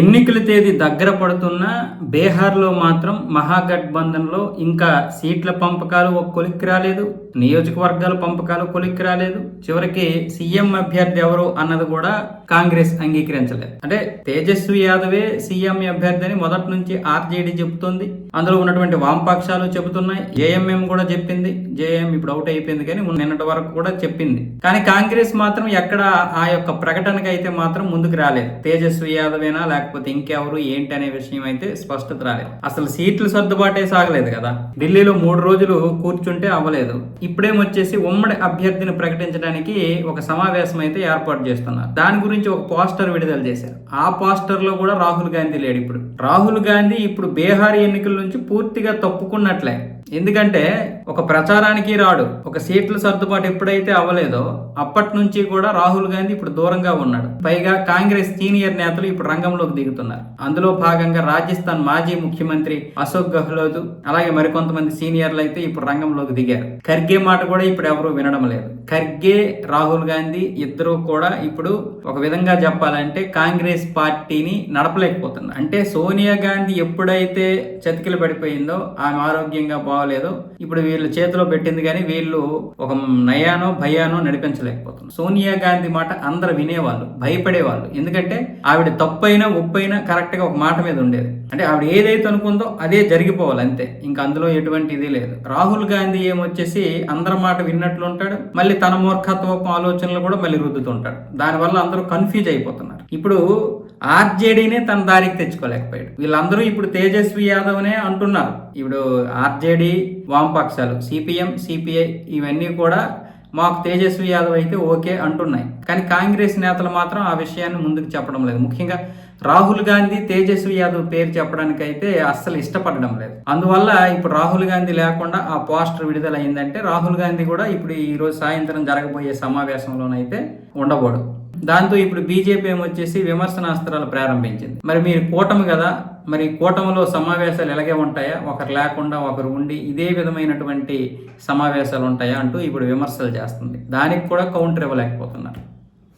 ఎన్నికల తేదీ దగ్గర పడుతున్న బీహార్లో మాత్రం మహాగఠబంధన్లో ఇంకా సీట్ల పంపకాలు ఒక కొలిక్కి రాలేదు. నియోజకవర్గాల పంపకాలు కొలిక్కి రాలేదు. చివరికి సీఎం అభ్యర్థి ఎవరు అన్నది కూడా కాంగ్రెస్ అంగీకరించలేదు అంటే తేజస్వి యాదవే సీఎం అభ్యర్థి అని మొదటి నుంచి ఆర్జేడీ చెబుతోంది. అందులో ఉన్నటువంటి వామపక్షాలు చెబుతున్నాయి. జేఎంఎం కూడా చెప్పింది. జేఎం ఇప్పుడు అవుట్ అయిపోయింది కానీ నిన్నటి వరకు కూడా చెప్పింది. కానీ కాంగ్రెస్ మాత్రం ఎక్కడ ఆ యొక్క ప్రకటనకి అయితే మాత్రం ముందుకు రాలేదు. తేజస్వి యాదవేనా లేకపోతే ఇంకెవరు ఏంటి అనే విషయం అయితే స్పష్టత రాలేదు. అసలు సీట్లు సర్దుబాటే సాగలేదు కదా. ఢిల్లీలో మూడు రోజులు కూర్చుంటే అవ్వలేదు. ఇప్పుడేమొచ్చేసి ఉమ్మడి అభ్యర్థిని ప్రకటించడానికి ఒక సమావేశం అయితే ఏర్పాటు చేస్తున్నారు. దాని గురించి ఒక పోస్టర్ విడుదల చేశారు. ఆ పోస్టర్లో కూడా రాహుల్ గాంధీ లేడు ఇప్పుడు. రాహుల్ గాంధీ ఇప్పుడు బీహార్ ఎన్నికల నుంచి పూర్తిగా తప్పుకున్నట్లే. ఎందుకంటే ఒక ప్రచారానికి రాడు ఒక సీట్ల సర్దుబాటు ఎప్పుడైతే అవ్వలేదో అప్పటి నుంచి కూడా రాహుల్ గాంధీ ఇప్పుడు దూరంగా ఉన్నాడు. పైగా కాంగ్రెస్ సీనియర్ నేతలు ఇప్పుడు రంగంలోకి దిగుతున్నారు. అందులో భాగంగా రాజస్థాన్ మాజీ ముఖ్యమంత్రి అశోక్ గెహ్లోత్ అలాగే మరికొంతమంది సీనియర్లు అయితే ఇప్పుడు రంగంలోకి దిగారు. ఖర్గే మాట కూడా ఇప్పుడు ఎవరు వినడం లేదు. ఖర్గే రాహుల్ గాంధీ ఇద్దరు కూడా ఇప్పుడు ఒక విధంగా చెప్పాలంటే కాంగ్రెస్ పార్టీని నడపలేకపోతున్నారు. అంటే సోనియా గాంధీ ఎప్పుడైతే చతికిలు పడిపోయిందో ఆమె ఆరోగ్యంగా లేదు ఇప్పుడు వీళ్ళ చేతిలో పెట్టింది కానీ వీళ్ళు ఒక నయానో భయానో నడిపించలేకపోతున్నారు. సోనియా గాంధీ మాట అందరు వినేవాళ్ళు భయపడేవాళ్ళు. ఎందుకంటే ఆవిడ తప్పైనా ఉప్పైనా కరెక్ట్గా ఒక మాట మీద ఉండేది. అంటే ఆవిడ ఏదైతే అనుకుందో అదే జరిగిపోవాలి అంతే. ఇంకా అందులో ఎటువంటి ఇది లేదు. రాహుల్ గాంధీ ఏమొచ్చేసి అందరి మాట విన్నట్లు ఉంటాడు. మళ్ళీ తన మూర్ఖత్వపు ఆలోచనలు కూడా మళ్ళీ రుద్దుతుంటాడు. దానివల్ల అందరూ కన్ఫ్యూజ్ అయిపోతున్నారు. ఇప్పుడు ఆర్జేడీనే తన దారికి తెచ్చుకోలేకపోయాడు. వీళ్ళందరూ ఇప్పుడు తేజస్వి యాదవ్నే అంటున్నారు. ఇప్పుడు ఆర్జేడీ వామపక్షాలు సిపిఎం సిపిఐ ఇవన్నీ కూడా మాకు తేజస్వి యాదవ్ అయితే ఓకే అంటున్నాయి. కానీ కాంగ్రెస్ నేతలు మాత్రం ఆ విషయాన్ని ముందుకు చెప్పడం లేదు. ముఖ్యంగా రాహుల్ గాంధీ తేజస్వి యాదవ్ పేరు చెప్పడానికైతే అస్సలు ఇష్టపడడం లేదు. అందువల్ల ఇప్పుడు రాహుల్ గాంధీ లేకుండా ఆ పోస్టర్ విడుదల అయిందంటే రాహుల్ గాంధీ కూడా ఇప్పుడు ఈరోజు సాయంత్రం జరగబోయే సమావేశంలోనైతే ఉండబోడు దాంతో ఇప్పుడు బీజేపీ ఏమొచ్చేసి విమర్శనాస్త్రాలు ప్రారంభించింది. మరి మీరు కూటమి కదా మరి కూటమిలో సమావేశాలు ఎలాగే ఉంటాయా? ఒకరు లేకుండా ఒకరు ఉండి ఇదే విధమైనటువంటి సమావేశాలు ఉంటాయా అంటూ ఇప్పుడు విమర్శలు చేస్తుంది. దానికి కూడా కౌంటర్ ఇవ్వలేకపోతున్నారు.